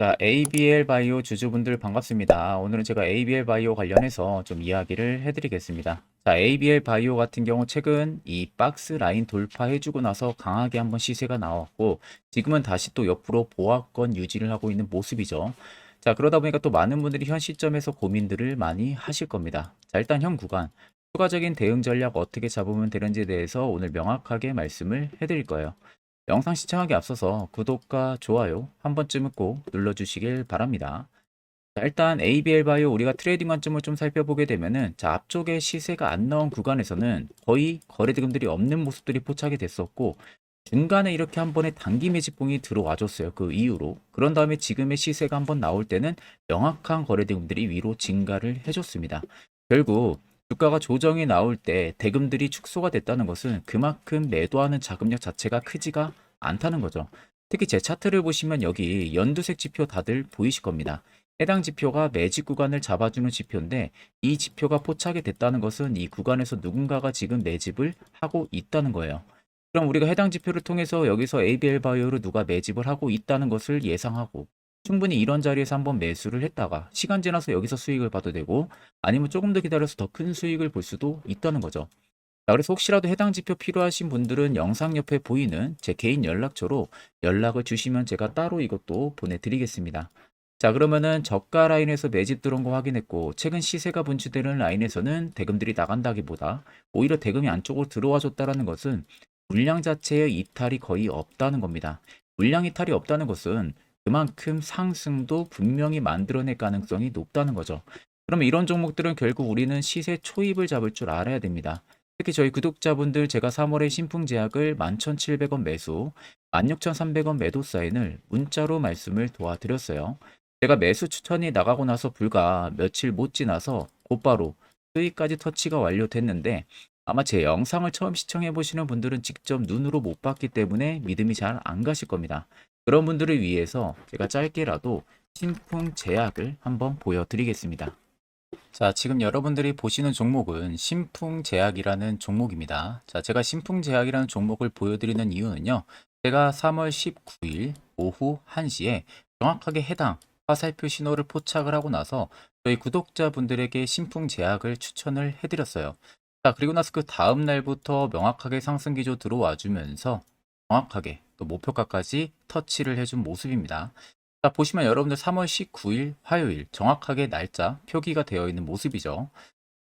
자, ABL 바이오 주주분들 반갑습니다. 오늘은 제가 ABL 바이오 관련해서 좀 이야기를 해드리겠습니다. 자, ABL 바이오 같은 경우 최근 이 박스 라인 돌파해주고 나서 강하게 한번 시세가 나왔고 지금은 다시 또 옆으로 보합권 유지를 하고 있는 모습이죠. 자, 그러다 보니까 또 많은 분들이 현 시점에서 고민들을 많이 하실 겁니다. 자, 일단 현 구간 추가적인 대응 전략 어떻게 잡으면 되는지에 대해서 오늘 명확하게 말씀을 해드릴 거예요. 영상 시청하기 앞서서 구독과 좋아요 한 번쯤은 꼭 눌러주시길 바랍니다. 자, 일단 ABL 바이오 우리가 트레이딩 관점을 좀 살펴보게 되면은 자, 앞쪽에 시세가 안 나온 구간에서는 거의 거래 대금들이 없는 모습들이 포착이 됐었고 중간에 이렇게 한 번에 단기 매집봉이 들어와 줬어요. 그 이후로. 그런 다음에 지금의 시세가 한 번 나올 때는 명확한 거래 대금들이 위로 증가를 해줬습니다. 결국 주가가 조정이 나올 때 대금들이 축소가 됐다는 것은 그만큼 매도하는 자금력 자체가 크지가 않다는 거죠. 특히 제 차트를 보시면 여기 연두색 지표 다들 보이실 겁니다. 해당 지표가 매집 구간을 잡아주는 지표인데 이 지표가 포착이 됐다는 것은 이 구간에서 누군가가 지금 매집을 하고 있다는 거예요. 그럼 우리가 해당 지표를 통해서 여기서 ABL 바이오로 누가 매집을 하고 있다는 것을 예상하고 충분히 이런 자리에서 한번 매수를 했다가 시간 지나서 여기서 수익을 봐도 되고 아니면 조금 더 기다려서 더 큰 수익을 볼 수도 있다는 거죠. 자, 그래서 혹시라도 해당 지표 필요하신 분들은 영상 옆에 보이는 제 개인 연락처로 연락을 주시면 제가 따로 이것도 보내드리겠습니다. 자, 그러면은 저가 라인에서 매집 들어온 거 확인했고, 최근 시세가 분출되는 라인에서는 대금들이 나간다기보다 오히려 대금이 안쪽으로 들어와 줬다라는 것은 물량 자체의 이탈이 거의 없다는 겁니다. 물량 이탈이 없다는 것은 그만큼 상승도 분명히 만들어낼 가능성이 높다는 거죠. 그러면 이런 종목들은 결국 우리는 시세 초입을 잡을 줄 알아야 됩니다. 특히 저희 구독자분들 제가 3월에 신풍 제약을 11,700원 매수, 16,300원 매도 사인을 문자로 말씀을 도와드렸어요. 제가 매수 추천이 나가고 나서 불과 며칠 못 지나서 곧바로 수익까지 터치가 완료됐는데 아마 제 영상을 처음 시청해 보시는 분들은 직접 눈으로 못 봤기 때문에 믿음이 잘 안 가실 겁니다. 그런 분들을 위해서 제가 짧게라도 신풍 제약을 한번 보여드리겠습니다. 자, 지금 여러분들이 보시는 종목은 신풍제약이라는 종목입니다. 자, 제가 신풍제약이라는 종목을 보여드리는 이유는요. 제가 3월 19일 오후 1시에 정확하게 해당 화살표 신호를 포착을 하고 나서 저희 구독자분들에게 신풍제약을 추천을 해드렸어요. 자, 그리고 나서 그 다음 날부터 명확하게 상승 기조 들어와 주면서 정확하게 또 목표가까지 터치를 해준 모습입니다. 자, 보시면 여러분들 3월 19일 화요일 정확하게 날짜 표기가 되어 있는 모습이죠.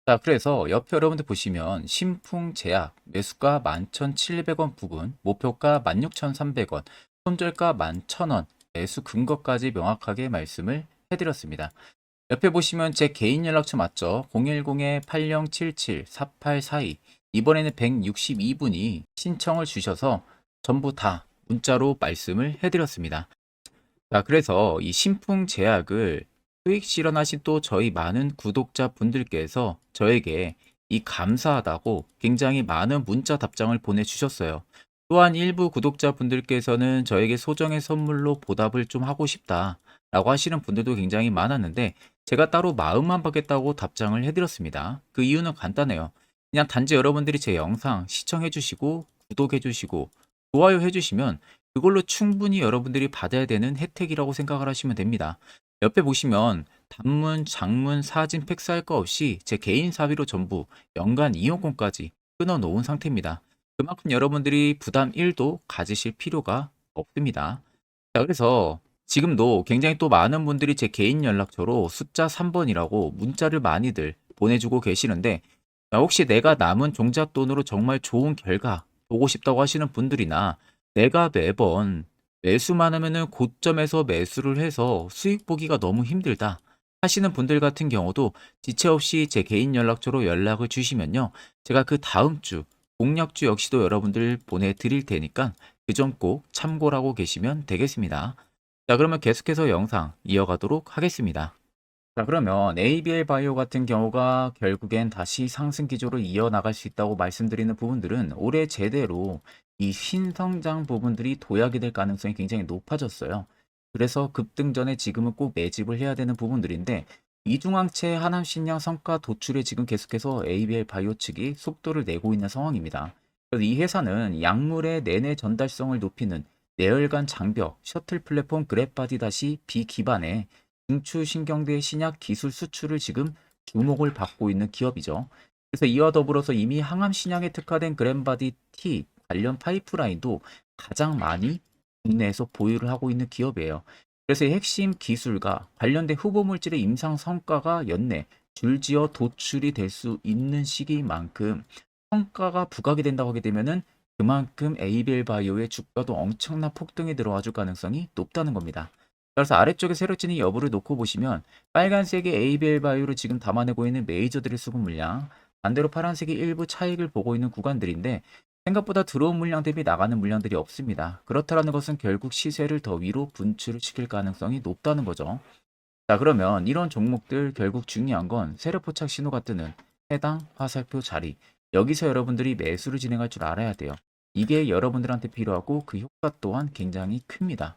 자, 그래서 옆에 여러분들 보시면 신풍제약 매수가 11,700원 부근, 목표가 16,300원, 손절가 11,000원, 매수 근거까지 명확하게 말씀을 해드렸습니다. 옆에 보시면 제 개인 연락처 맞죠? 010-8077-4842 이번에는 162분이 신청을 주셔서 전부 다 문자로 말씀을 해드렸습니다. 자, 그래서 이 신풍 제약을 수익 실현하신 또 저희 많은 구독자 분들께서 저에게 이 감사하다고 굉장히 많은 문자 답장을 보내주셨어요. 또한 일부 구독자 분들께서는 저에게 소정의 선물로 보답을 좀 하고 싶다 라고 하시는 분들도 굉장히 많았는데 제가 따로 마음만 받겠다고 답장을 해드렸습니다. 그 이유는 간단해요. 그냥 단지 여러분들이 제 영상 시청해주시고 구독해주시고 좋아요 해주시면 그걸로 충분히 여러분들이 받아야 되는 혜택이라고 생각을 하시면 됩니다. 옆에 보시면 단문, 장문, 사진, 팩스 할 거 없이 제 개인 사비로 전부 연간 이용권까지 끊어 놓은 상태입니다. 그만큼 여러분들이 부담 1도 가지실 필요가 없습니다. 자, 그래서 지금도 굉장히 또 많은 분들이 제 개인 연락처로 숫자 3번이라고 문자를 많이들 보내주고 계시는데 자, 혹시 내가 남은 종잣돈으로 정말 좋은 결과 보고 싶다고 하시는 분들이나 내가 매번 매수만 하면은 고점에서 매수를 해서 수익 보기가 너무 힘들다 하시는 분들 같은 경우도 지체 없이 제 개인 연락처로 연락을 주시면요. 제가 그 다음 주 공략주 역시도 여러분들 보내드릴 테니까 그 점 꼭 참고를 하고 계시면 되겠습니다. 자, 그러면 계속해서 영상 이어가도록 하겠습니다. 자, 그러면 ABL 바이오 같은 경우가 결국엔 다시 상승 기조로 이어나갈 수 있다고 말씀드리는 부분들은 올해 제대로 이 신성장 부분들이 도약이 될 가능성이 굉장히 높아졌어요. 그래서 급등 전에 지금은 꼭 매집을 해야 되는 부분들인데 이중항체 하남신양 성과 도출에 지금 계속해서 ABL 바이오 측이 속도를 내고 있는 상황입니다. 그래서 이 회사는 약물의 내내 전달성을 높이는 내열관 장벽, 셔틀 플랫폼 그랩바디 다시 B 기반의 중추 신경대 신약 기술 수출을 지금 주목을 받고 있는 기업이죠. 그래서 이와 더불어서 이미 항암 신약에 특화된 그램바디 T 관련 파이프라인도 가장 많이 국내에서 보유를 하고 있는 기업이에요. 그래서 이 핵심 기술과 관련된 후보 물질의 임상 성과가 연내 줄지어 도출이 될 수 있는 시기인 만큼 성과가 부각이 된다고 하게 되면은 그만큼 에이벨 바이오의 주가도 엄청난 폭등이 들어와 줄 가능성이 높다는 겁니다. 그래서 아래쪽에 세력진의 여부를 놓고 보시면 빨간색의 에이벨 바이오를 지금 담아내고 있는 메이저들의 수급 물량, 반대로 파란색이 일부 차익을 보고 있는 구간들인데 생각보다 들어온 물량 대비 나가는 물량들이 없습니다. 그렇다라는 것은 결국 시세를 더 위로 분출을 시킬 가능성이 높다는 거죠. 자, 그러면 이런 종목들 결국 중요한 건 세력 포착 신호가 뜨는 해당 화살표 자리. 여기서 여러분들이 매수를 진행할 줄 알아야 돼요. 이게 여러분들한테 필요하고 그 효과 또한 굉장히 큽니다.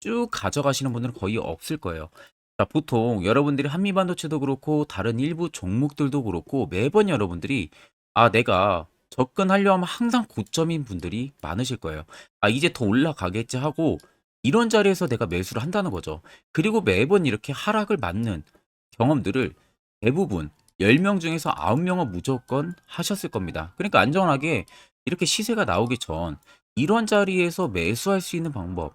쭉 가져가시는 분들은 거의 없을 거예요. 자, 보통 여러분들이 한미반도체도 그렇고 다른 일부 종목들도 그렇고 매번 여러분들이 아, 내가 접근하려 하면 항상 고점인 분들이 많으실 거예요. 아, 이제 더 올라가겠지 하고 이런 자리에서 내가 매수를 한다는 거죠. 그리고 매번 이렇게 하락을 맞는 경험들을 대부분 10명 중에서 9명은 무조건 하셨을 겁니다. 그러니까 안전하게 이렇게 시세가 나오기 전 이런 자리에서 매수할 수 있는 방법,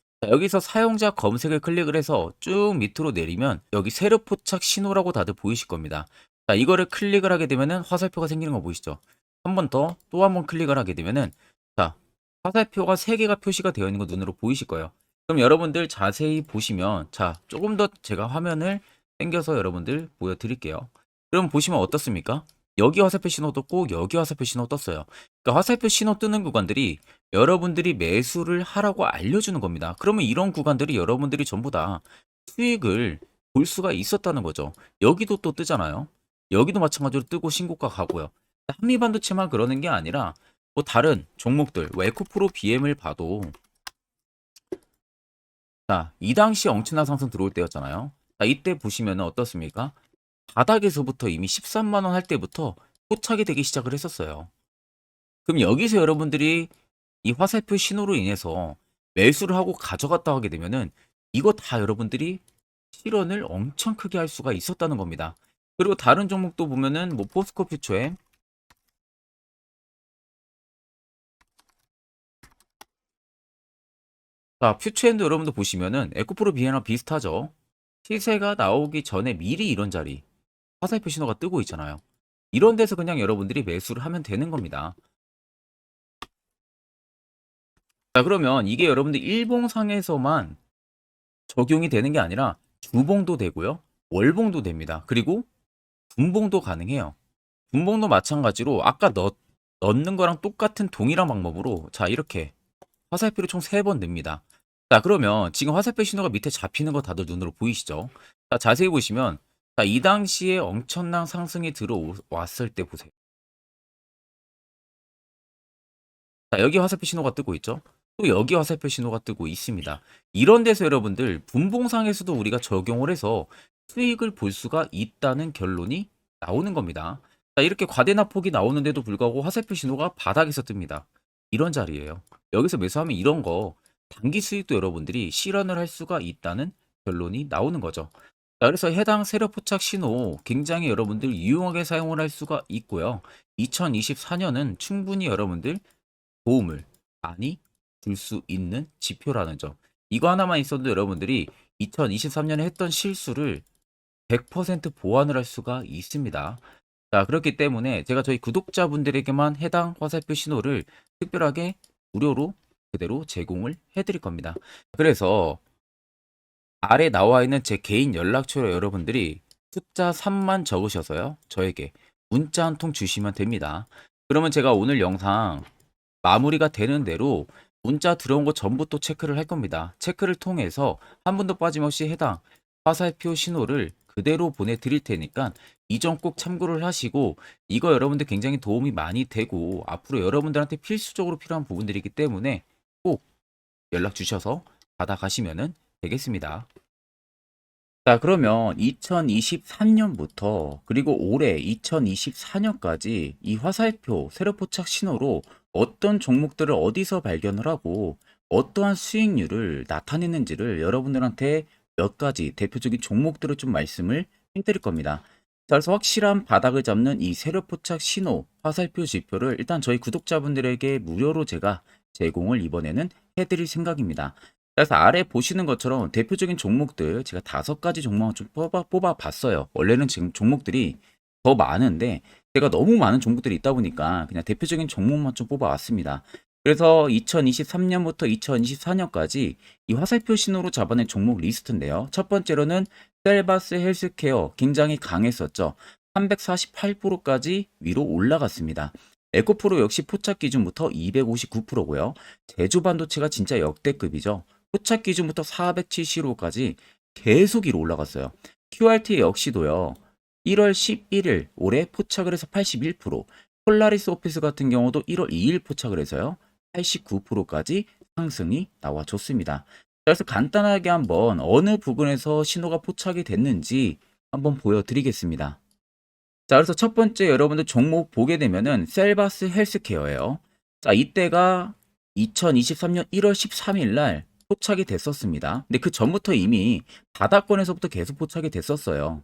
여기서 사용자 검색을 클릭을 해서 쭉 밑으로 내리면 여기 세력 포착 신호라고 다들 보이실 겁니다. 자, 이거를 클릭을 하게 되면은 화살표가 생기는 거 보이시죠? 한 번 더 또 한 번 클릭을 하게 되면은 자, 화살표가 3개가 표시가 되어 있는 거 눈으로 보이실 거예요. 그럼 여러분들 자세히 보시면 자, 조금 더 제가 화면을 당겨서 여러분들 보여 드릴게요. 그럼 보시면 어떻습니까? 여기 화살표 신호 떴고 여기 화살표 신호 떴어요. 그러니까 화살표 신호 뜨는 구간들이 여러분들이 매수를 하라고 알려주는 겁니다. 그러면 이런 구간들이 여러분들이 전부 다 수익을 볼 수가 있었다는 거죠. 여기도 또 뜨잖아요. 여기도 마찬가지로 뜨고 신고가 가고요. 한미반도체만 그러는 게 아니라 뭐 다른 종목들, 뭐 에코프로 BM을 봐도 자, 이 당시 엄청난 상승 들어올 때였잖아요. 자, 이때 보시면 어떻습니까? 바닥에서부터 이미 13만 원 할 때부터 포착이 되기 시작을 했었어요. 그럼 여기서 여러분들이 이 화살표 신호로 인해서 매수를 하고 가져갔다 하게 되면은 이거 다 여러분들이 실현을 엄청 크게 할 수가 있었다는 겁니다. 그리고 다른 종목도 보면은 뭐 포스코 퓨처에 자, 퓨처엔도 여러분들 보시면은 에코프로 비에나 비슷하죠. 시세가 나오기 전에 미리 이런 자리 화살표 신호가 뜨고 있잖아요. 이런 데서 그냥 여러분들이 매수를 하면 되는 겁니다. 자, 그러면 이게 여러분들 일봉상에서만 적용이 되는 게 아니라 주봉도 되고요. 월봉도 됩니다. 그리고 분봉도 가능해요. 분봉도 마찬가지로 아까 넣, 넣는 거랑 똑같은 동일한 방법으로 자, 이렇게 화살표를 총 3번 냅니다. 자, 그러면 지금 화살표 신호가 밑에 잡히는 거 다들 눈으로 보이시죠? 자, 자세히 보시면 자, 이 당시에 엄청난 상승이 들어왔을 때 보세요. 자, 여기 화살표 신호가 뜨고 있죠? 또 여기 화살표 신호가 뜨고 있습니다. 이런 데서 여러분들 분봉상에서도 우리가 적용을 해서 수익을 볼 수가 있다는 결론이 나오는 겁니다. 자, 이렇게 과대납폭이 나오는데도 불구하고 화살표 신호가 바닥에서 뜹니다. 이런 자리예요. 여기서 매수하면 이런 거 단기 수익도 여러분들이 실현을 할 수가 있다는 결론이 나오는 거죠. 자, 그래서 해당 세력 포착 신호 굉장히 여러분들 유용하게 사용을 할 수가 있고요. 2024년은 충분히 여러분들 도움을 많이 줄수 있는 지표라는 점. 이거 하나만 있어도 여러분들이 2023년에 했던 실수를 100% 보완을 할 수가 있습니다. 자, 그렇기 때문에 제가 저희 구독자분들에게만 해당 화살표 신호를 특별하게 무료로 그대로 제공을 해드릴 겁니다. 그래서 아래 나와 있는 제 개인 연락처로 여러분들이 숫자 3만 적으셔서요. 저에게 문자 한 통 주시면 됩니다. 그러면 제가 오늘 영상 마무리가 되는 대로 문자 들어온 거 전부 또 체크를 할 겁니다. 체크를 통해서 한 분도 빠짐없이 해당 화살표 신호를 그대로 보내드릴 테니까 이 점 꼭 참고를 하시고 이거 여러분들 굉장히 도움이 많이 되고 앞으로 여러분들한테 필수적으로 필요한 부분들이기 때문에 꼭 연락 주셔서 받아가시면 되겠습니다. 자, 그러면 2023년부터 그리고 올해 2024년까지 이 화살표 세력 포착 신호로 어떤 종목들을 어디서 발견을 하고 어떠한 수익률을 나타내는지를 여러분들한테 몇 가지 대표적인 종목들을 좀 말씀을 해드릴 겁니다. 자, 그래서 확실한 바닥을 잡는 이 세력 포착 신호 화살표 지표를 일단 저희 구독자분들에게 무료로 제가 제공을 이번에는 해드릴 생각입니다. 그래서 아래 보시는 것처럼 대표적인 종목들 제가 다섯 가지 종목을 좀 뽑아, 뽑아 봤어요. 원래는 지금 종목들이 더 많은데 제가 너무 많은 종목들이 있다 보니까 그냥 대표적인 종목만 좀 뽑아 왔습니다. 그래서 2023년부터 2024년까지 이 화살표 신호로 잡아낸 종목 리스트인데요. 첫 번째로는 셀바스 헬스케어 굉장히 강했었죠. 348%까지 위로 올라갔습니다. 에코프로 역시 포착 기준부터 259%고요. 제주 반도체가 진짜 역대급이죠. 포착 기준부터 475까지 계속 위로 올라갔어요. QRT 역시도요. 1월 11일 올해 포착을 해서 81%, 폴라리스 오피스 같은 경우도 1월 2일 포착을 해서요. 89%까지 상승이 나와줬습니다. 그래서 간단하게 한번 어느 부분에서 신호가 포착이 됐는지 한번 보여드리겠습니다. 자, 그래서 첫 번째 여러분들 종목 보게 되면은 셀바스 헬스케어예요. 자, 이때가 2023년 1월 13일 날 포착이 됐었습니다. 근데 그 전부터 이미 바닥권에서부터 계속 포착이 됐었어요.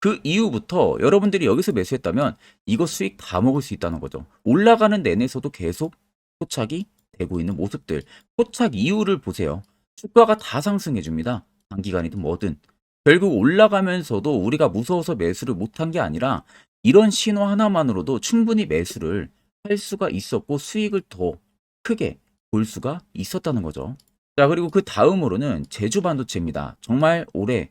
그 이후부터 여러분들이 여기서 매수했다면 이거 수익 다 먹을 수 있다는 거죠. 올라가는 내내서도 계속 포착이 되고 있는 모습들. 포착 이후를 보세요. 주가가 다 상승해 줍니다. 단기간이든 뭐든. 결국 올라가면서도 우리가 무서워서 매수를 못한 게 아니라 이런 신호 하나만으로도 충분히 매수를 할 수가 있었고 수익을 더 크게 볼 수가 있었다는 거죠. 자, 그리고 그 다음으로는 제주 반도체입니다. 정말 올해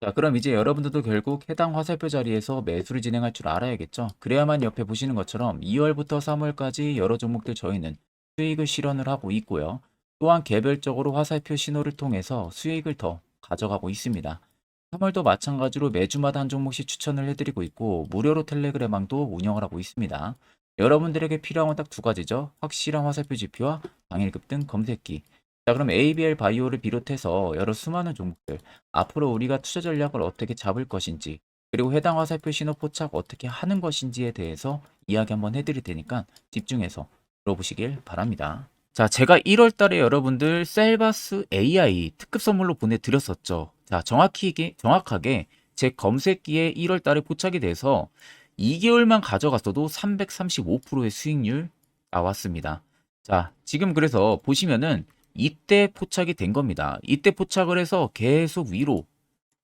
자, 그럼 이제 여러분들도 결국 해당 화살표 자리에서 매수를 진행할 줄 알아야겠죠? 그래야만 옆에 보시는 것처럼 2월부터 3월까지 여러 종목들 저희는 수익을 실현을 하고 있고요. 또한 개별적으로 화살표 신호를 통해서 수익을 더 가져가고 있습니다. 3월도 마찬가지로 매주마다 한 종목씩 추천을 해드리고 있고 무료로 텔레그램망도 운영을 하고 있습니다. 여러분들에게 필요한 건 딱 두 가지죠. 확실한 화살표 지표와 당일 급등 검색기. 자, 그럼 ABL 바이오를 비롯해서 여러 수많은 종목들 앞으로 우리가 투자 전략을 어떻게 잡을 것인지 그리고 해당 화살표 신호 포착 어떻게 하는 것인지에 대해서 이야기 한번 해드릴 테니까 집중해서 들어보시길 바랍니다. 자, 제가 1월 달에 여러분들 셀바스 AI 특급 선물로 보내드렸었죠. 자, 정확히, 정확하게 제 검색기에 1월 달에 포착이 돼서 2개월만 가져갔어도 335%의 수익률 나왔습니다. 자, 지금 그래서 보시면은 이때 포착이 된 겁니다. 이때 포착을 해서 계속 위로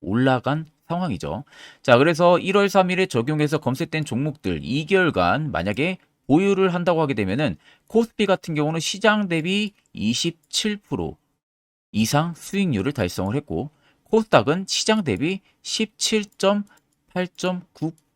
올라간 상황이죠. 자, 그래서 1월 3일에 적용해서 검색된 종목들 2개월간 만약에 보유를 한다고 하게 되면은 코스피 같은 경우는 시장 대비 27% 이상 수익률을 달성을 했고 코스닥은 시장 대비 17.8.9%